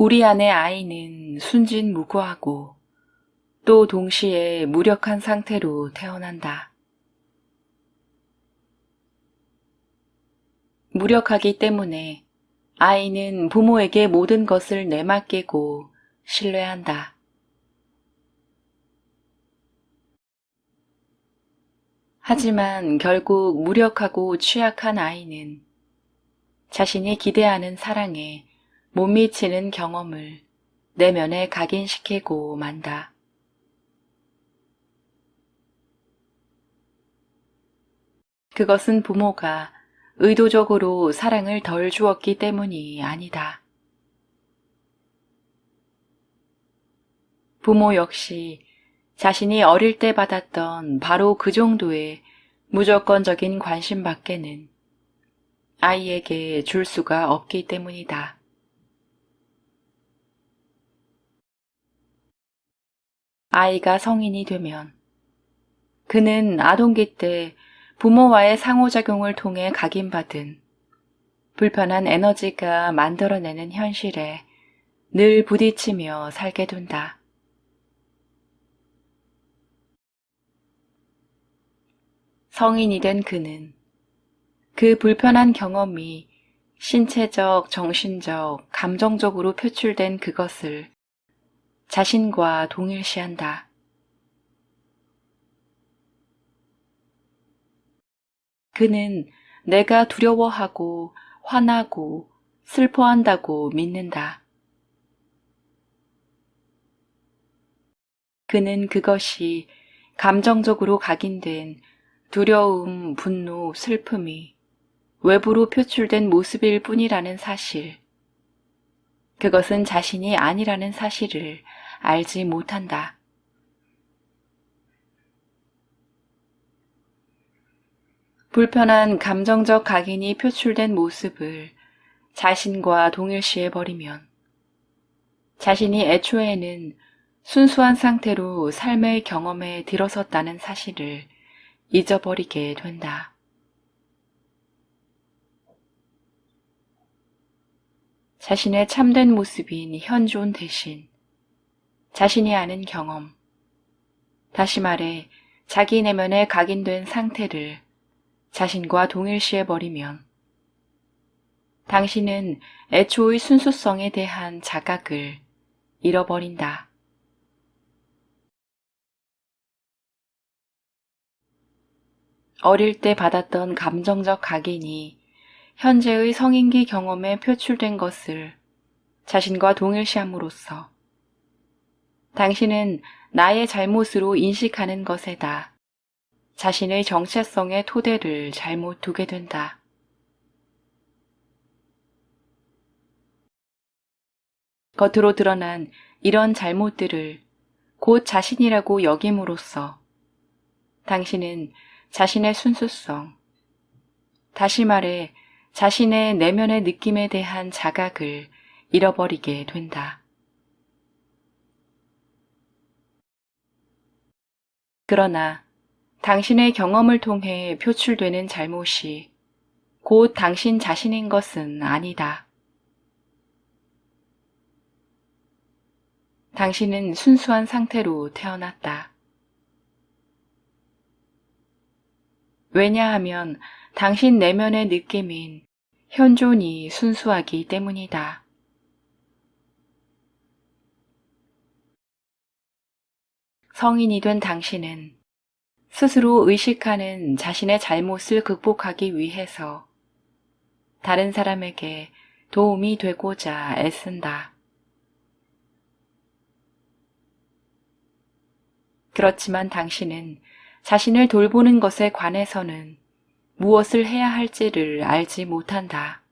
우리 안의 아이는 순진무구하고 또 동시에 무력한 상태로 태어난다. 무력하기 때문에 아이는 부모에게 모든 것을 내맡기고 신뢰한다. 하지만 결국 무력하고 취약한 아이는 자신이 기대하는 사랑에 못 미치는 경험을 내면에 각인시키고 만다. 그것은 부모가 의도적으로 사랑을 덜 주었기 때문이 아니다. 부모 역시 자신이 어릴 때 받았던 바로 그 정도의 무조건적인 관심 밖에는 아이에게 줄 수가 없기 때문이다. 아이가 성인이 되면 그는 아동기 때 부모와의 상호작용을 통해 각인받은 불편한 에너지가 만들어내는 현실에 늘 부딪히며 살게 된다. 성인이 된 그는 그 불편한 경험이 신체적, 정신적, 감정적으로 표출된 그것을 자신과 동일시한다. 그는 내가 두려워하고 화나고 슬퍼한다고 믿는다. 그는 그것이 감정적으로 각인된 두려움, 분노, 슬픔이 외부로 표출된 모습일 뿐이라는 사실. 그것은 자신이 아니라는 사실을 알지 못한다. 불편한 감정적 각인이 표출된 모습을 자신과 동일시해 버리면 자신이 애초에는 순수한 상태로 삶의 경험에 들어섰다는 사실을 잊어버리게 된다. 자신의 참된 모습인 현존 대신 자신이 아는 경험, 다시 말해 자기 내면에 각인된 상태를 자신과 동일시해 버리면 당신은 애초의 순수성에 대한 자각을 잃어버린다. 어릴 때 받았던 감정적 각인이 현재의 성인기 경험에 표출된 것을 자신과 동일시함으로써 당신은 나의 잘못으로 인식하는 것에다 자신의 정체성의 토대를 잘못 두게 된다. 겉으로 드러난 이런 잘못들을 곧 자신이라고 여김으로써 당신은 자신의 순수성, 다시 말해 자신의 내면의 느낌에 대한 자각을 잃어버리게 된다. 그러나 당신의 경험을 통해 표출되는 잘못이 곧 당신 자신인 것은 아니다. 당신은 순수한 상태로 태어났다. 왜냐하면 당신 내면의 느낌인 현존이 순수하기 때문이다. 성인이 된 당신은 스스로 의식하는 자신의 잘못을 극복하기 위해서 다른 사람에게 도움이 되고자 애쓴다. 그렇지만 당신은 자신을 돌보는 것에 관해서는 무엇을 해야 할지를 알지 못한다.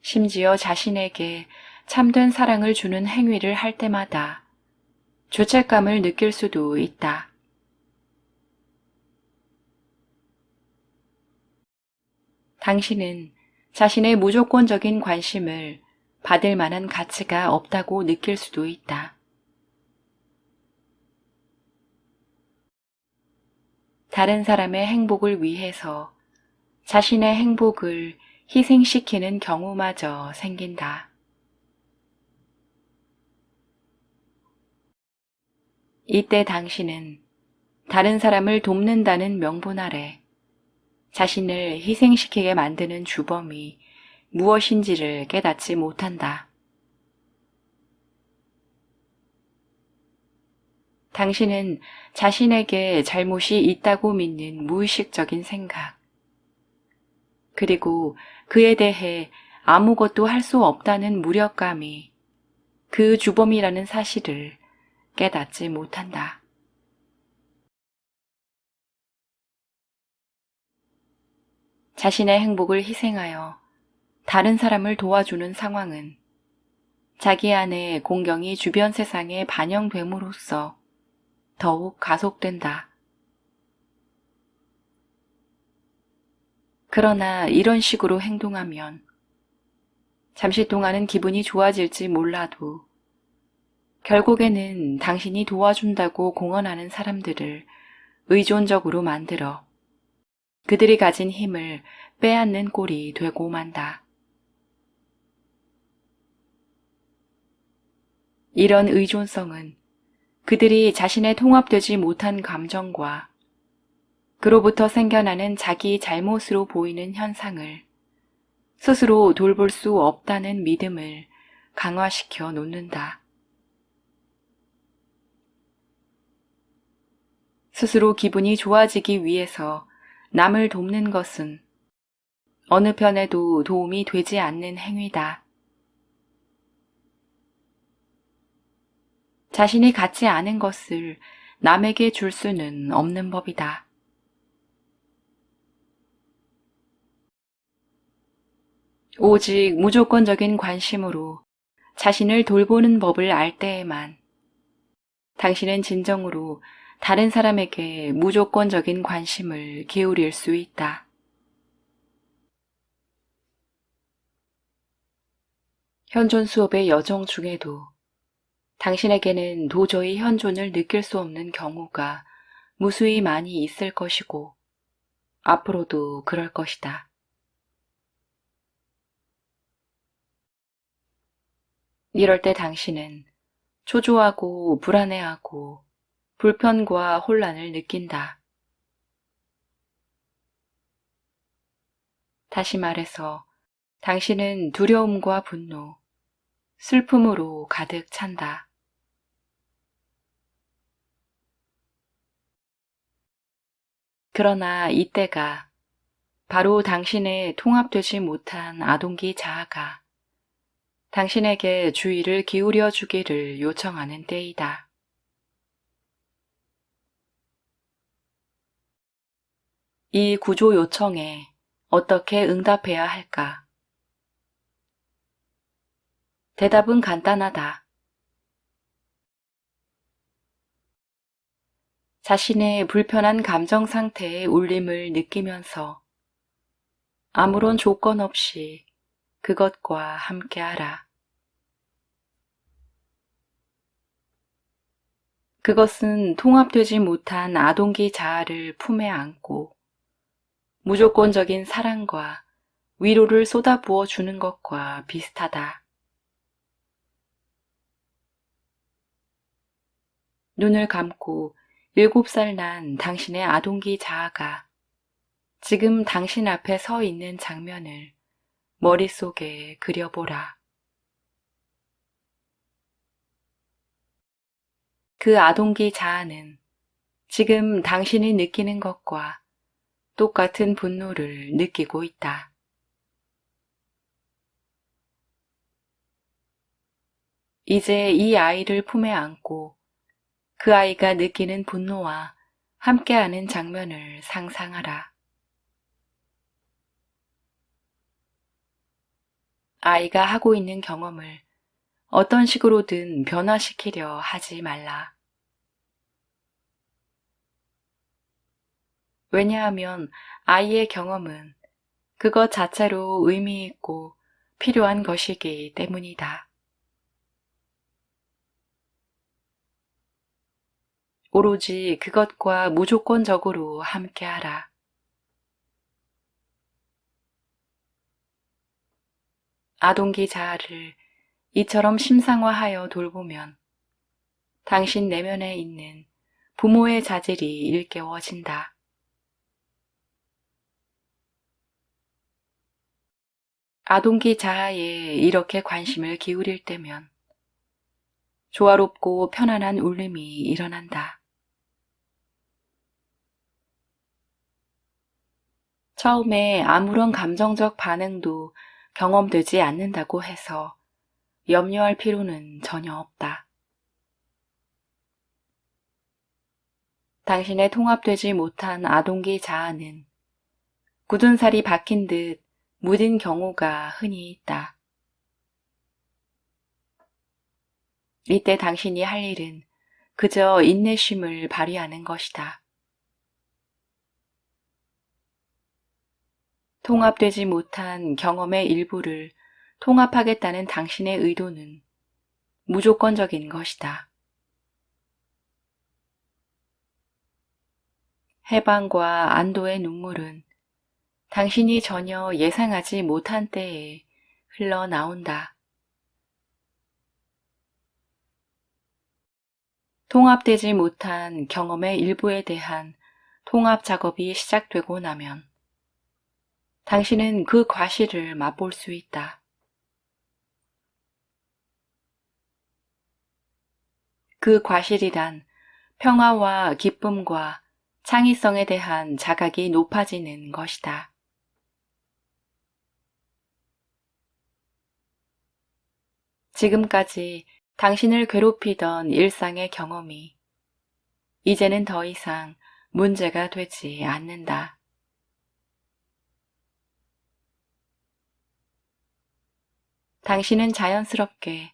심지어 자신에게 참된 사랑을 주는 행위를 할 때마다 죄책감을 느낄 수도 있다. 당신은 자신의 무조건적인 관심을 받을 만한 가치가 없다고 느낄 수도 있다. 다른 사람의 행복을 위해서 자신의 행복을 희생시키는 경우마저 생긴다. 이때 당신은 다른 사람을 돕는다는 명분 아래 자신을 희생시키게 만드는 주범이 무엇인지를 깨닫지 못한다. 당신은 자신에게 잘못이 있다고 믿는 무의식적인 생각, 그리고 그에 대해 아무것도 할 수 없다는 무력감이 그 주범이라는 사실을 깨닫지 못한다. 자신의 행복을 희생하여 다른 사람을 도와주는 상황은 자기 안의 공경이 주변 세상에 반영됨으로써 더욱 가속된다. 그러나 이런 식으로 행동하면 잠시 동안은 기분이 좋아질지 몰라도 결국에는 당신이 도와준다고 공언하는 사람들을 의존적으로 만들어 그들이 가진 힘을 빼앗는 꼴이 되고 만다. 이런 의존성은 그들이 자신의 통합되지 못한 감정과 그로부터 생겨나는 자기 잘못으로 보이는 현상을 스스로 돌볼 수 없다는 믿음을 강화시켜 놓는다. 스스로 기분이 좋아지기 위해서 남을 돕는 것은 어느 편에도 도움이 되지 않는 행위다. 자신이 갖지 않은 것을 남에게 줄 수는 없는 법이다. 오직 무조건적인 관심으로 자신을 돌보는 법을 알 때에만 당신은 진정으로 다른 사람에게 무조건적인 관심을 기울일 수 있다. 현존 수업의 여정 중에도 당신에게는 도저히 현존을 느낄 수 없는 경우가 무수히 많이 있을 것이고 앞으로도 그럴 것이다. 이럴 때 당신은 초조하고 불안해하고 불편과 혼란을 느낀다. 다시 말해서 당신은 두려움과 분노, 슬픔으로 가득 찬다. 그러나 이때가 바로 당신의 통합되지 못한 아동기 자아가 당신에게 주의를 기울여 주기를 요청하는 때이다. 이 구조 요청에 어떻게 응답해야 할까? 대답은 간단하다. 자신의 불편한 감정 상태의 울림을 느끼면서 아무런 조건 없이 그것과 함께하라. 그것은 통합되지 못한 아동기 자아를 품에 안고 무조건적인 사랑과 위로를 쏟아부어 주는 것과 비슷하다. 눈을 감고 일곱 살 난 당신의 아동기 자아가 지금 당신 앞에 서 있는 장면을 머릿속에 그려보라. 그 아동기 자아는 지금 당신이 느끼는 것과 똑같은 분노를 느끼고 있다. 이제 이 아이를 품에 안고 그 아이가 느끼는 분노와 함께하는 장면을 상상하라. 아이가 하고 있는 경험을 어떤 식으로든 변화시키려 하지 말라. 왜냐하면 아이의 경험은 그것 자체로 의미 있고 필요한 것이기 때문이다. 오로지 그것과 무조건적으로 함께하라. 아동기 자아를 이처럼 심상화하여 돌보면 당신 내면에 있는 부모의 자질이 일깨워진다. 아동기 자아에 이렇게 관심을 기울일 때면 조화롭고 편안한 울림이 일어난다. 처음에 아무런 감정적 반응도 경험되지 않는다고 해서 염려할 필요는 전혀 없다. 당신의 통합되지 못한 아동기 자아는 굳은 살이 박힌 듯 무딘 경우가 흔히 있다. 이때 당신이 할 일은 그저 인내심을 발휘하는 것이다. 통합되지 못한 경험의 일부를 통합하겠다는 당신의 의도는 무조건적인 것이다. 해방과 안도의 눈물은 당신이 전혀 예상하지 못한 때에 흘러나온다. 통합되지 못한 경험의 일부에 대한 통합 작업이 시작되고 나면 당신은 그 과실을 맛볼 수 있다. 그 과실이란 평화와 기쁨과 창의성에 대한 자각이 높아지는 것이다. 지금까지 당신을 괴롭히던 일상의 경험이 이제는 더 이상 문제가 되지 않는다. 당신은 자연스럽게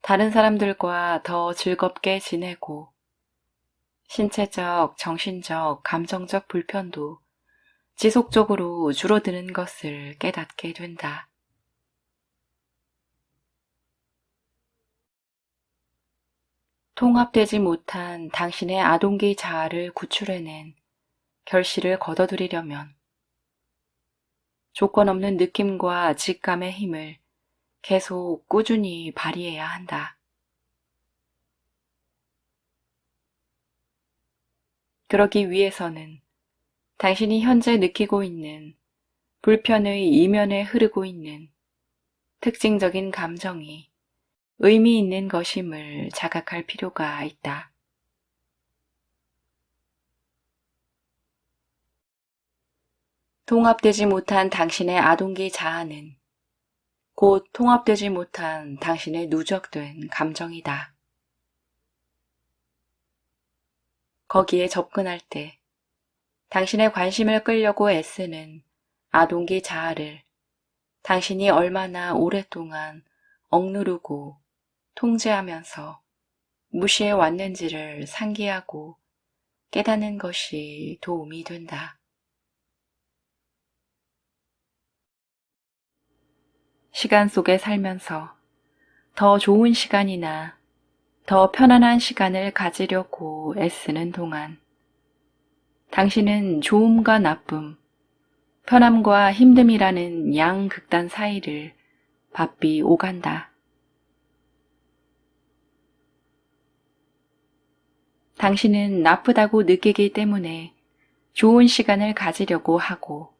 다른 사람들과 더 즐겁게 지내고 신체적, 정신적, 감정적 불편도 지속적으로 줄어드는 것을 깨닫게 된다. 통합되지 못한 당신의 아동기 자아를 구출해낸 결실을 거둬들이려면 조건 없는 느낌과 직감의 힘을 계속 꾸준히 발휘해야 한다. 그러기 위해서는 당신이 현재 느끼고 있는 불편의 이면에 흐르고 있는 특징적인 감정이 의미 있는 것임을 자각할 필요가 있다. 통합되지 못한 당신의 아동기 자아는 곧 통합되지 못한 당신의 누적된 감정이다. 거기에 접근할 때 당신의 관심을 끌려고 애쓰는 아동기 자아를 당신이 얼마나 오랫동안 억누르고 통제하면서 무시해 왔는지를 상기하고 깨닫는 것이 도움이 된다. 시간 속에 살면서 더 좋은 시간이나 더 편안한 시간을 가지려고 애쓰는 동안 당신은 좋음과 나쁨, 편함과 힘듦이라는 양극단 사이를 바삐 오간다. 당신은 나쁘다고 느끼기 때문에 좋은 시간을 가지려고 하고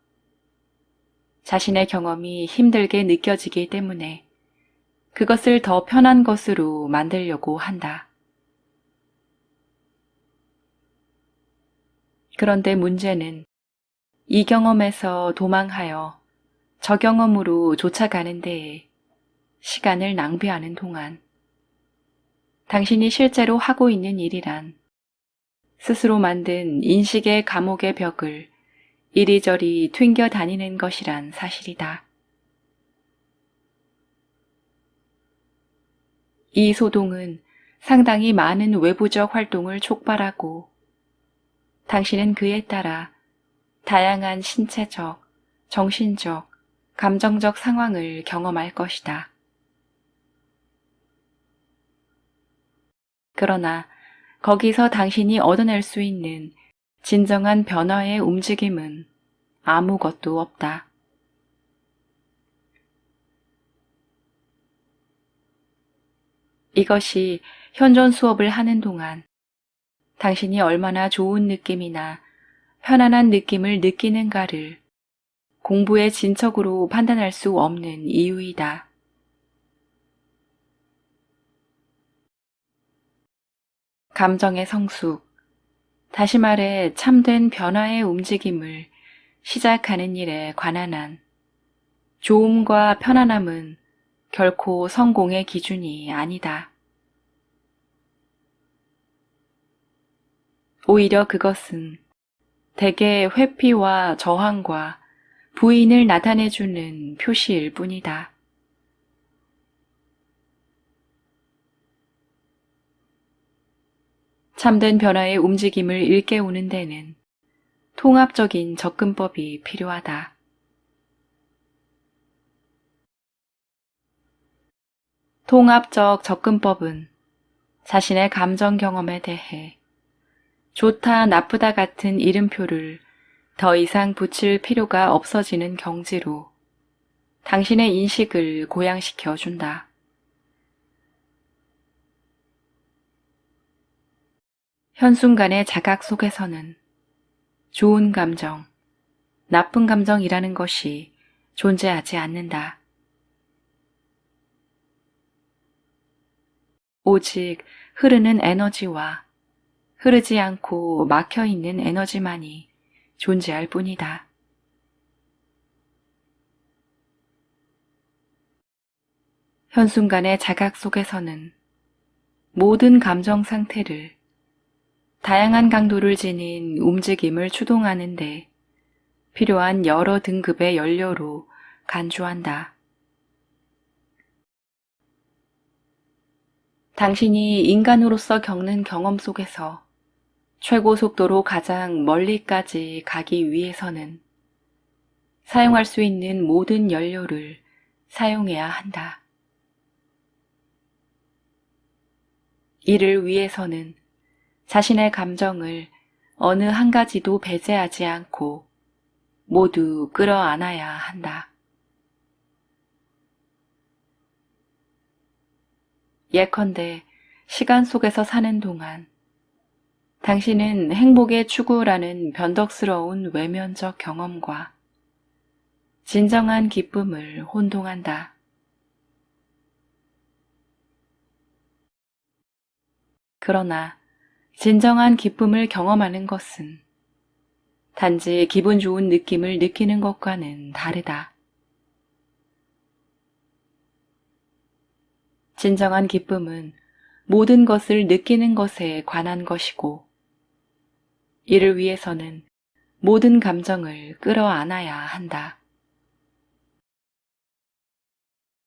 자신의 경험이 힘들게 느껴지기 때문에 그것을 더 편한 것으로 만들려고 한다. 그런데 문제는 이 경험에서 도망하여 저 경험으로 쫓아가는 데에 시간을 낭비하는 동안 당신이 실제로 하고 있는 일이란 스스로 만든 인식의 감옥의 벽을 이리저리 튕겨 다니는 것이란 사실이다. 이 소동은 상당히 많은 외부적 활동을 촉발하고 당신은 그에 따라 다양한 신체적, 정신적, 감정적 상황을 경험할 것이다. 그러나 거기서 당신이 얻어낼 수 있는 진정한 변화의 움직임은 아무것도 없다. 이것이 현존 수업을 하는 동안 당신이 얼마나 좋은 느낌이나 편안한 느낌을 느끼는가를 공부의 진척으로 판단할 수 없는 이유이다. 감정의 성숙, 다시 말해 참된 변화의 움직임을 시작하는 일에 관한 한 좋음과 편안함은 결코 성공의 기준이 아니다. 오히려 그것은 대개 회피와 저항과 부인을 나타내주는 표시일 뿐이다. 참된 변화의 움직임을 일깨우는 데는 통합적인 접근법이 필요하다. 통합적 접근법은 자신의 감정 경험에 대해 좋다, 나쁘다 같은 이름표를 더 이상 붙일 필요가 없어지는 경지로 당신의 인식을 고양시켜 준다. 현순간의 자각 속에서는 좋은 감정, 나쁜 감정이라는 것이 존재하지 않는다. 오직 흐르는 에너지와 흐르지 않고 막혀 있는 에너지만이 존재할 뿐이다. 현순간의 자각 속에서는 모든 감정 상태를 다양한 강도를 지닌 움직임을 추동하는데 필요한 여러 등급의 연료로 간주한다. 당신이 인간으로서 겪는 경험 속에서 최고 속도로 가장 멀리까지 가기 위해서는 사용할 수 있는 모든 연료를 사용해야 한다. 이를 위해서는 자신의 감정을 어느 한 가지도 배제하지 않고 모두 끌어안아야 한다. 예컨대 시간 속에서 사는 동안 당신은 행복의 추구라는 변덕스러운 외면적 경험과 진정한 기쁨을 혼동한다. 그러나 진정한 기쁨을 경험하는 것은 단지 기분 좋은 느낌을 느끼는 것과는 다르다. 진정한 기쁨은 모든 것을 느끼는 것에 관한 것이고, 이를 위해서는 모든 감정을 끌어안아야 한다.